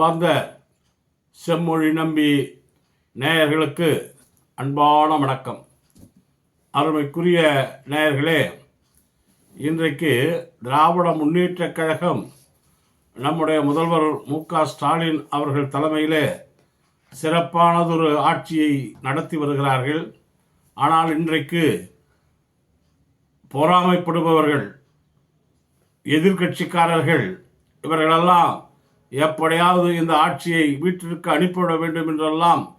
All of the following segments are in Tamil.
அன்பார்ந்த செம்மொழி நம்பி நேயர்களுக்கு அன்பான வணக்கம். அருமைக்குரிய நேயர்களே இன்றைக்கு திராவிட முன்னேற்றக் கழகம் நம்முடைய முதல்வர் மு க ஸ்டாலின் அவர்கள் தலைமையிலே சிறப்பானதொரு ஆட்சியை நடத்தி வருகிறார்கள். ஆனால் இன்றைக்கு பொறாமைப்படுபவர்கள் எதிர்க்கட்சிக்காரர்கள் இவர்களெல்லாம் எப்படியாவது இந்த ஆட்சியை வீட்டிற்கு அனுப்பிவிட வேண்டும் என்றெல்லாம்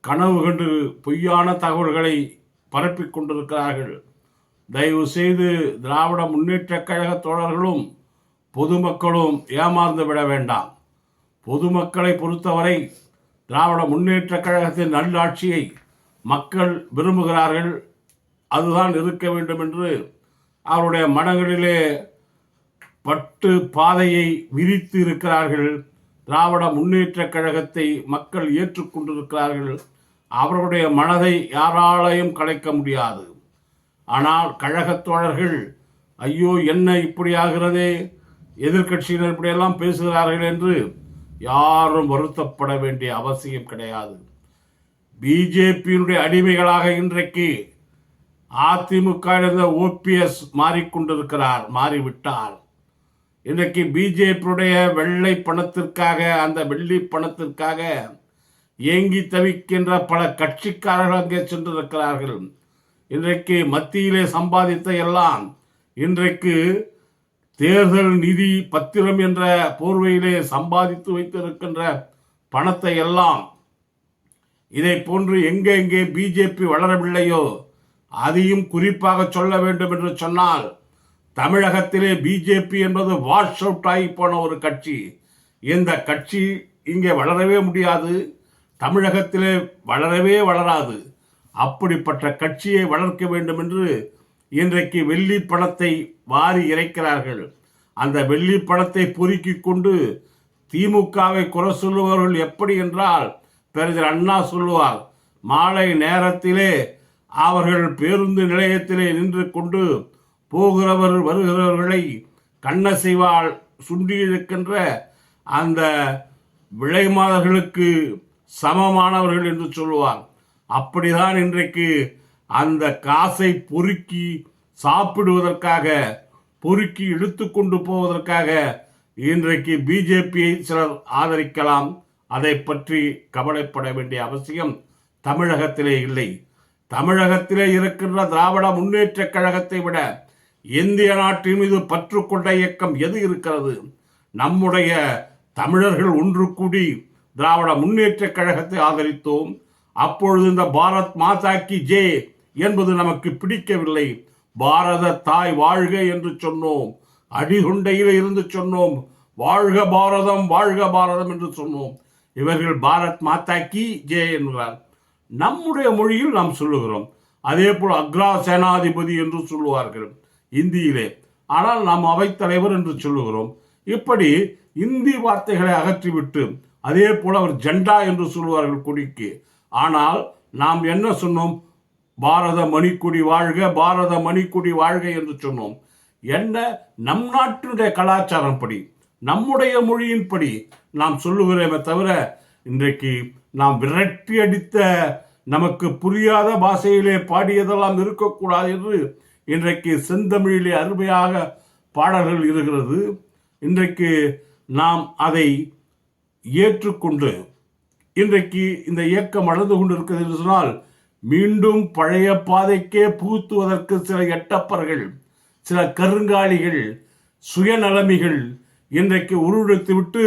கனவு கண்டு பொய்யான தகவல்களை பரப்பிக் கொண்டிருக்கிறார்கள். தயவு செய்து திராவிட முன்னேற்றக் கழக தோழர்களும் பொதுமக்களும் ஏமாந்து விட வேண்டாம். பொதுமக்களை பொறுத்தவரை திராவிட முன்னேற்றக் கழகத்தின் நல்லாட்சியை மக்கள் விரும்புகிறார்கள். அதுதான் இருக்க வேண்டும் என்று அவருடைய மனங்களிலே பட்டு பாதையை விரித்து இருக்கிறார்கள் திராவிட முன்னேற்ற கழகத்தை மக்கள் ஏற்றுக்கொண்டிருக்கிறார்கள் அவர்களுடைய மனதை யாராலையும் கலைக்க முடியாது. ஆனால் கழகத் தோழர்கள் ஐயோ என்ன இப்படி ஆகிறதே? எதிர்க்கட்சியினர் இப்படியெல்லாம் பேசுகிறார்கள் என்று யாரும் வருத்தப்பட வேண்டிய அவசியம் கிடையாது. பிஜேபியினுடைய அடிமைகளாக இன்றைக்கு அதிமுக இருந்த ஓபிஎஸ் மாறிக்கொண்டிருக்கிறார் மாறிவிட்டார். இன்றைக்கு பிஜேபியுடைய வெள்ளை பணத்திற்காக அந்த வெள்ளி பணத்திற்காக ஏங்கி தவிக்கின்ற பல கட்சிக்காரர்கள் அங்கே சென்றிருக்கிறார்கள். இன்றைக்கு மத்தியிலே சம்பாதித்த எல்லாம் இன்றைக்கு தேர்தல் நிதி பத்திரம் என்ற போர்வையிலே சம்பாதித்து வைத்திருக்கின்ற பணத்தை எல்லாம் இதை போன்று எங்கே எங்கே பிஜேபி வளரவில்லையோ அதையும் குறிப்பாக சொல்ல வேண்டும் என்று சொன்னால் தமிழகத்திலே பிஜேபி என்பது வாஷ் அவுட் ஆகி போன ஒரு கட்சி. இந்த கட்சி இங்கே வளரவே முடியாது. தமிழகத்திலே வளரவே வளராது. அப்படிப்பட்ட கட்சியை வளர்க்க வேண்டும் என்று இன்றைக்கு வெள்ளி பணத்தை வாரி இறைக்கிறார்கள். அந்த வெள்ளி பணத்தை பொறுக்கி கொண்டு திமுகவை குறை சொல்லுபவர்கள் எப்படி என்றால் பெரிதர் அண்ணா சொல்லுவார் மாலை நேரத்திலே அவர்கள் பேருந்து நிலையத்திலே நின்று கொண்டு போகிறவர் வருகிறவர்களை கண்ணசைவால் சுண்டியிருக்கின்ற அந்த விளைமாதர்களுக்கு சமமானவர்கள் என்று சொல்லுவார் அப்படிதான் இன்றைக்கு அந்த காசை பொறுக்கி சாப்பிடுவதற்காக பொறுக்கி இழுத்து கொண்டு போவதற்காக இன்றைக்கு பிஜேபியை சிலர் ஆதரிக்கலாம். அதை பற்றி கவலைப்பட வேண்டிய அவசியம் தமிழகத்திலே இல்லை. தமிழகத்திலே இருக்கின்ற திராவிட முன்னேற்றக் கழகத்தை விட இந்திய நாட்டின் மீது பற்று கொண்ட இயக்கம் எது இருக்கிறது? நம்முடைய தமிழர்கள் ஒன்று கூடி திராவிட முன்னேற்றக் கழகத்தை ஆதரித்தோம். அப்பொழுது இந்த பாரத் மாதா கி ஜே என்பது நமக்கு பிடிக்கவில்லை. பாரத தாய் வாழ்க என்று சொன்னோம். அடிகுண்டையில் இருந்து சொன்னோம். வாழ்க பாரதம் வாழ்க பாரதம் என்று சொன்னோம். இவர்கள் பாரத் மாதா கி ஜே என்கிறார் நம்முடைய மொழியில் நாம் சொல்லுகிறோம். அதே போல் அக்ரா சேனாதிபதி என்று சொல்லுவார்கள். இந்தியிலே. ஆனால் நாம் அவைத்தலைவர் என்று சொல்லுகிறோம். இப்படி இந்தி வார்த்தைகளை அகற்றிவிட்டு அதே போல அவர் ஜெண்டா என்று சொல்லுவார்கள் கொடிக்கு. ஆனால் நாம் என்ன சொன்னோம்? பாரத மணிக்குடி வாழ்க பாரத மணிக்குடி வாழ்க என்று சொன்னோம். என்ன? நம் நாட்டினுடைய கலாச்சாரம் படி நம்முடைய மொழியின்படி நாம் சொல்லுகிறோமே தவிர இன்றைக்கு நாம் விரட்டி அடித்த நமக்கு புரியாத பாஷையிலே பாடியதெல்லாம் இருக்கக்கூடாது என்று இன்றைக்கு செந்தமிழிலே அருமையாக பாடல்கள் இருக்கிறது. இன்றைக்கு நாம் அதை ஏற்றுக்கொண்டு இன்றைக்கு இந்த இயக்கம் வளர்ந்து கொண்டிருக்கிறது என்று சொன்னால் மீண்டும் பழைய பாதைக்கே புகுத்துவதற்கு சில எட்டப்பர்கள் சில கருங்காலிகள் சுயநலமிகள் இன்றைக்கு உருவெடுத்து விட்டு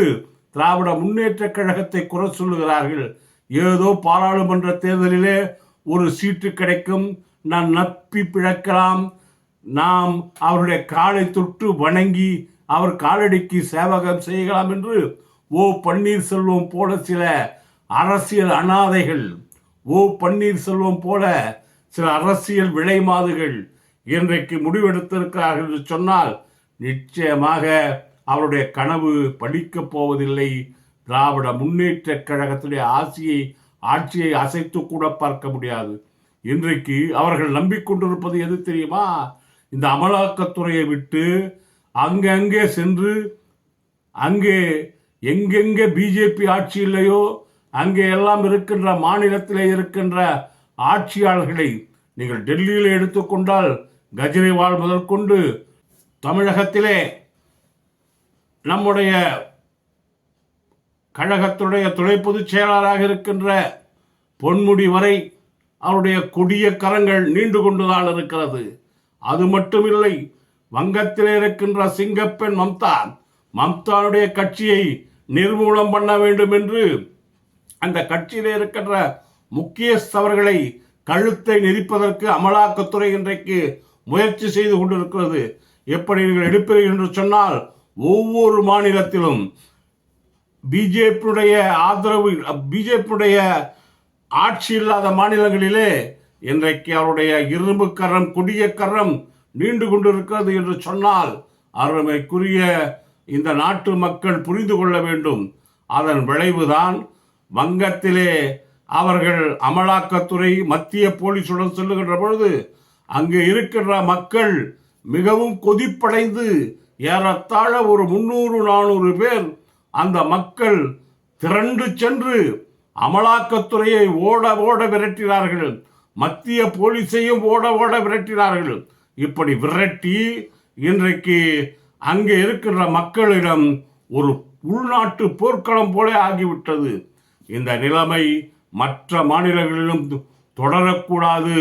திராவிட முன்னேற்ற கழகத்தை குறை சொல்லுகிறார்கள். ஏதோ பாராளுமன்ற தேர்தலிலே ஒரு சீட்டு கிடைக்கும் நான் நப்பி பிழக்கலாம். நாம் அவருடைய காலை தொட்டு வணங்கி அவர் காலடிக்கு சேவகம் செய்யலாம் என்று ஓ பன்னீர்செல்வம் போல சில அரசியல் அனாதைகள் ஓ பன்னீர்செல்வம் போல சில அரசியல் விலைமாதுகள் இன்றைக்கு முடிவெடுத்திருக்கிறார்கள் என்று சொன்னால் நிச்சயமாக அவருடைய கனவு படிக்கப் போவதில்லை. திராவிட முன்னேற்ற கழகத்துடைய ஆட்சியை ஆட்சியை அசைத்து கூட பார்க்க முடியாது. இன்றைக்கு அவர்கள் நம்பிக்கொண்டிருப்பது எது தெரியுமா? இந்த அமலாக்கத்துறையை விட்டு அங்கங்கே சென்று அங்கே எங்கெங்கே பிஜேபி ஆட்சி இல்லையோ அங்கே எல்லாம் இருக்கின்ற மாநிலத்திலே இருக்கின்ற ஆட்சியாளர்களை நீங்கள் டெல்லியில் எடுத்துக்கொண்டால் கஜ்ரிவால் முதற்கொண்டு தமிழகத்திலே நம்முடைய கழகத்துடைய துணை பொதுச் செயலாளராக இருக்கின்ற பொன்முடி வரை அவருடைய கொடிய கரங்கள் நீண்டு கொண்டுதான் இருக்கிறது. அது மட்டுமில்லை வங்கத்திலே இருக்கின்ற சிங்கப்பெண் மம்தா மம்தானுடைய கட்சியை நிர்மூலம் பண்ண வேண்டும் என்று அந்த கட்சியிலே இருக்கின்ற முக்கியஸ்தவர்களை கழுத்தை நெரிப்பதற்கு அமலாக்கத்துறை இன்றைக்கு முயற்சி செய்து கொண்டிருக்கிறது. எப்படி நீங்கள் எடுப்பீர்கள் என்று சொன்னால் ஒவ்வொரு மாநிலத்திலும் பிஜேபியுடைய ஆதரவு பிஜேபியுடைய ஆட்சி இல்லாத மாநிலங்களிலே இன்றைக்கு அவருடைய இரும்பு கரம் கொடிய கரம் நீண்டு கொண்டிருக்கிறது என்று சொன்னால் அருமைக்குரிய இந்த நாட்டு மக்கள் புரிந்து கொள்ள வேண்டும். அதன் விளைவுதான் வங்கத்திலே அவர்கள் அமலாக்கத்துறை மத்திய போலீசுடன் செல்லுகின்ற பொழுது அங்கே இருக்கின்ற மக்கள் மிகவும் கொதிப்படைந்து ஏறத்தாழ ஒரு முன்னூறு நானூறு பேர் அந்த மக்கள் திரண்டு சென்று அமலாக்கத்துறையை ஓட ஓட விரட்டினார்கள். மத்திய போலீஸையும் ஓட ஓட விரட்டினார்கள். இப்படி விரட்டி இன்றைக்கு அங்கே இருக்கின்ற மக்களிடம் ஒரு உள்நாட்டு போர்க்களம் போல ஆகிவிட்டது. இந்த நிலைமை மற்ற மாநிலங்களிலும் தொடரக்கூடாது.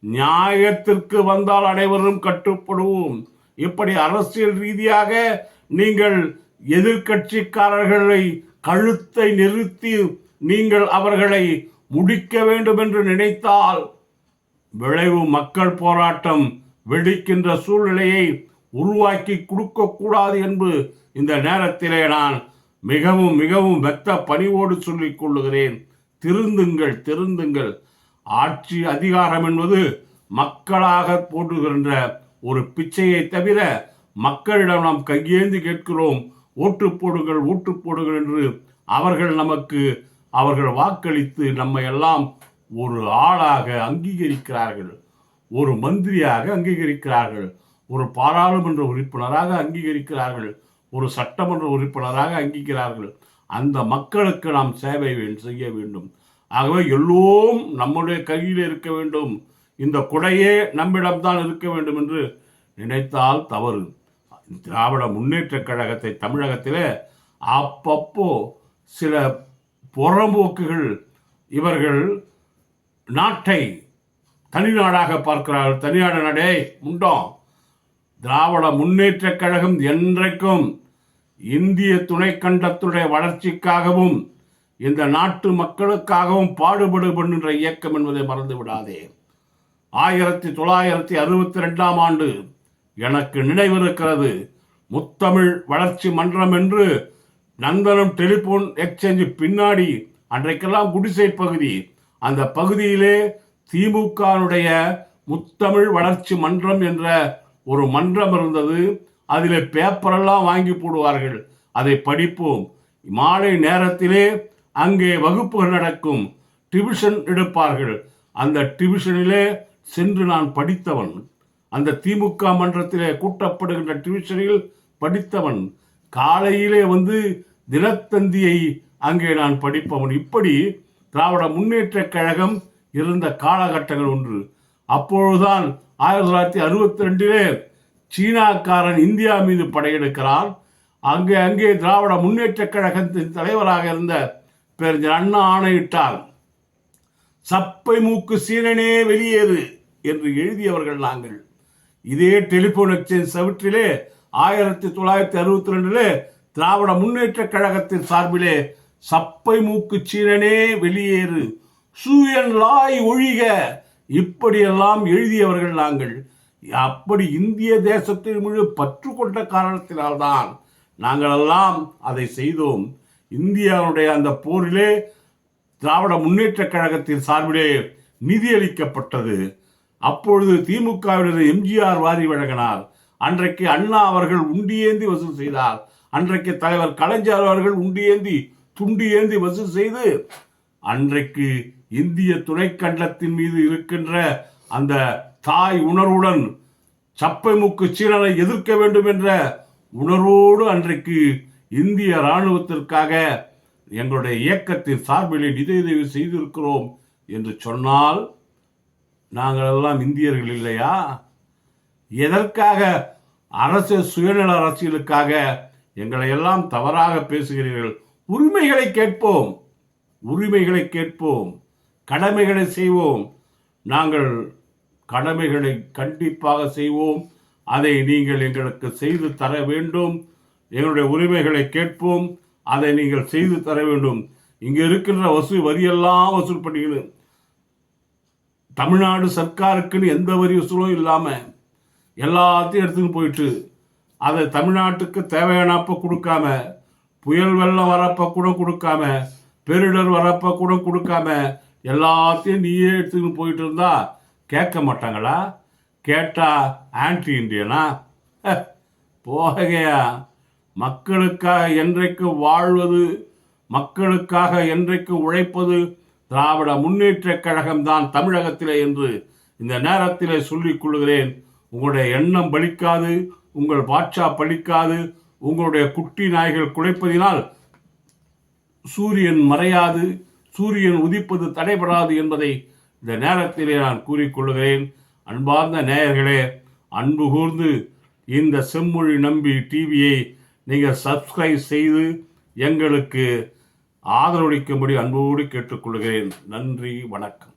நியாயத்திற்கு வந்தால் அனைவரும் கட்டுப்படுவோம். இப்படி அரசியல் ரீதியாக நீங்கள் எதிர்க்கட்சிக்காரர்களை கழுத்தை நிறுத்தி நீங்கள் அவர்களை முடிக்க வேண்டும் என்று நினைத்தால் விளைவு மக்கள் போராட்டம் வெடிக்கின்ற சூழ்நிலையை உருவாக்கி கொடுக்கக்கூடாது என்று இந்த நேரத்திலே நான் மிகவும் மிகவும் வெத்த பணிவோடு சொல்லிக் கொள்ளுகிறேன். திருந்துங்கள் திருந்துங்கள். ஆட்சி அதிகாரம் என்பது மக்களாக போடுகின்ற ஒரு பிச்சையை தவிர மக்களிடம் நாம் கையேந்தி கேட்கிறோம். ஓட்டு போடுங்கள் ஓட்டு போடுங்கள் என்று அவர்கள் நமக்கு அவர்கள் வாக்களித்து நம்மை எல்லாம் ஒரு ஆளாக அங்கீகரிக்கிறார்கள். ஒரு மந்திரியாக அங்கீகரிக்கிறார்கள். ஒரு பாராளுமன்ற உறுப்பினராக அங்கீகரிக்கிறார்கள். ஒரு சட்டமன்ற உறுப்பினராக அங்கீகிறார்கள் அந்த மக்களுக்கு நாம் சேவை செய்ய வேண்டும். ஆகவே எல்லோரும் நம்முடைய கையில் இருக்க வேண்டும். இந்த குடையே நம்மிடம்தான் இருக்க வேண்டும் என்று நினைத்தால் தவறு. திராவிட முன்னேற்றக் கழகத்தை தமிழகத்தில் அப்பப்போ சில புறம்போக்குகள் இவர்கள் நாட்டை தனிநாடாக பார்க்கிறார்கள். தனிநாடு நாடே உண்டோம் திராவிட முன்னேற்றக் கழகம் என்றைக்கும் இந்திய துணைக்கண்டத்துடைய வளர்ச்சிக்காகவும் இந்த நாட்டு மக்களுக்காகவும் பாடுபடுகின்ற இயக்கம் என்பதை மறந்து விடாதே ஆயிரத்தி தொள்ளாயிரத்தி அறுபத்தி ரெண்டாம் ஆண்டு எனக்கு நினைவிருக்கிறது முத்தமிழ் வளர்ச்சி மன்றம் என்று நந்தனம் டெலிபோன் எக்ஸ்சேஞ்சு பின்னாடி அன்றைக்கெல்லாம் குடிசை பகுதி. அந்த பகுதியிலே திமுகனுடைய முத்தமிழ் வளர்ச்சி மன்றம் என்ற ஒரு மன்றம் இருந்தது. அதில் பேப்பரெல்லாம் வாங்கி போடுவார்கள். அதை படிப்போம். மாலை நேரத்திலே அங்கே வகுப்புகள் நடக்கும். டிவிஷன் எடுப்பார்கள். அந்த டிவிஷனிலே சென்று நான் படித்தவன். அந்த திமுக மன்றத்திலே கூட்டப்படுகின்ற டிவிஷனில் படித்தவன். காலையிலே வந்து தினத்தந்தியை அங்கே நான் படிப்பவன். இப்படி திராவிட முன்னேற்ற கழகம் இருந்த காலகட்டங்கள் ஒன்று. அப்பொழுதுதான் ஆயிரத்தி தொள்ளாயிரத்தி அறுபத்தி ரெண்டிலே சீனாக்காரன் இந்தியா மீது படையெடுக்கிறான். அங்கே அங்கே திராவிட முன்னேற்றக் கழகத்தின் தலைவராக இருந்த பேரறிஞர் அண்ணா ஆணையிட்டார். சப்பை மூக்கு சீனனே வெளியேறு என்று எழுதியவர்கள் நாங்கள். இதே டெலிபோன் எக்ஸ்சேஞ்ச் சவிற்றிலே ஆயிரத்தி தொள்ளாயிரத்தி அறுபத்தி ரெண்டிலே திராவிட முன்னேற்றக் கழகத்தின் சார்பிலே சப்பை மூக்கு சீரனே வெளியேறு. சூயன் லாய் ஒழிக. இப்படியெல்லாம் எழுதியவர்கள் நாங்கள். அப்படி இந்திய தேசத்தின் முழு பற்று கொண்ட காரணத்தினால்தான் நாங்களெல்லாம் அதை செய்தோம். இந்தியாவுடைய அந்த போரிலே திராவிட முன்னேற்றக் கழகத்தின் சார்பிலே நிதியளிக்கப்பட்டது. அப்பொழுது திமுகவினர் எம்ஜிஆர் வாரி வழங்கினார். அன்றைக்கு அண்ணா அவர்கள் உண்டியேந்தி வசூல் செய்தார். அன்றைக்கு தலைவர் கலைஞர் அவர்கள் உண்டியேந்தி துண்டி ஏந்தி வசூல் செய்து அன்றைக்கு இந்திய துணைக்கண்டத்தின் மீது இருக்கின்ற அந்த தாய் உணர்வுடன் சப்பை முக்கு சீரனை எதிர்க்க வேண்டும் என்ற உணர்வோடு அன்றைக்கு இந்திய இராணுவத்திற்காக எங்களுடைய இயக்கத்தின் சார்பில் நிதியுதவி செய்திருக்கிறோம் என்று சொன்னால் நாங்கள் எல்லாம் இந்தியர்கள் இல்லையா? எதற்காக அரசு சுயநல அரசியலுக்காக எங்களை எல்லாம் தவறாக பேசுகிறீர்கள்? உரிமைகளை கேட்போம். உரிமைகளை கேட்போம். கடமைகளை செய்வோம். நாங்கள் கடமைகளை கண்டிப்பாக செய்வோம். அதை நீங்கள் எங்களுக்கு செய்து தர வேண்டும். எங்களுடைய உரிமைகளை கேட்போம். அதை நீங்கள் செய்து தர வேண்டும். இங்கே இருக்கின்ற வசூல் வரியெல்லாம் வசூல் பண்ணிக்கணும் தமிழ்நாடு சர்க்காருக்குன்னு எந்த வரி வசூலும் இல்லாமல் எல்லாத்தையும் எடுத்துன்னு போயிட்டு அதை தமிழ்நாட்டுக்கு தேவையானப்ப கொடுக்காம புயல் வெள்ளம் வரப்ப கூட கொடுக்காம பேரிடர் வரப்ப கூட கொடுக்காம எல்லாத்தையும் நீயே எடுத்துக்கிட்டு போயிட்டு இருந்தா கேட்க மாட்டாங்களா? கேட்டா ஆன்டி இண்டியனா ஹ, போகையா மக்களுக்காக என்றைக்கு வாழ்வது மக்களுக்காக என்றைக்கு உழைப்பது திராவிட முன்னேற்றக் கழகம்தான் தமிழகத்திலே என்று இந்த நேரத்திலே சொல்லிக் கொள்கிறேன். உங்களுடைய எண்ணம் பலிக்காது உங்கள் பாட்சா பலிக்காது உங்களுடைய குட்டி நாய்கள் குலைப்பதினால் சூரியன் மறையாது சூரியன் உதிப்பது தடைபடாது என்பதை இந்த நேரத்திலே நான் கூறிக்கொள்கிறேன். அன்பார்ந்த நேயர்களே அன்பு கூர்ந்து இந்த செம்மொழி நம்பி டிவியை நீங்கள் சப்ஸ்கிரைப் செய்து எங்களுக்கு ஆதரவளிக்கும்படி அன்போடு கேட்டுக்கொள்கிறேன். நன்றி வணக்கம்.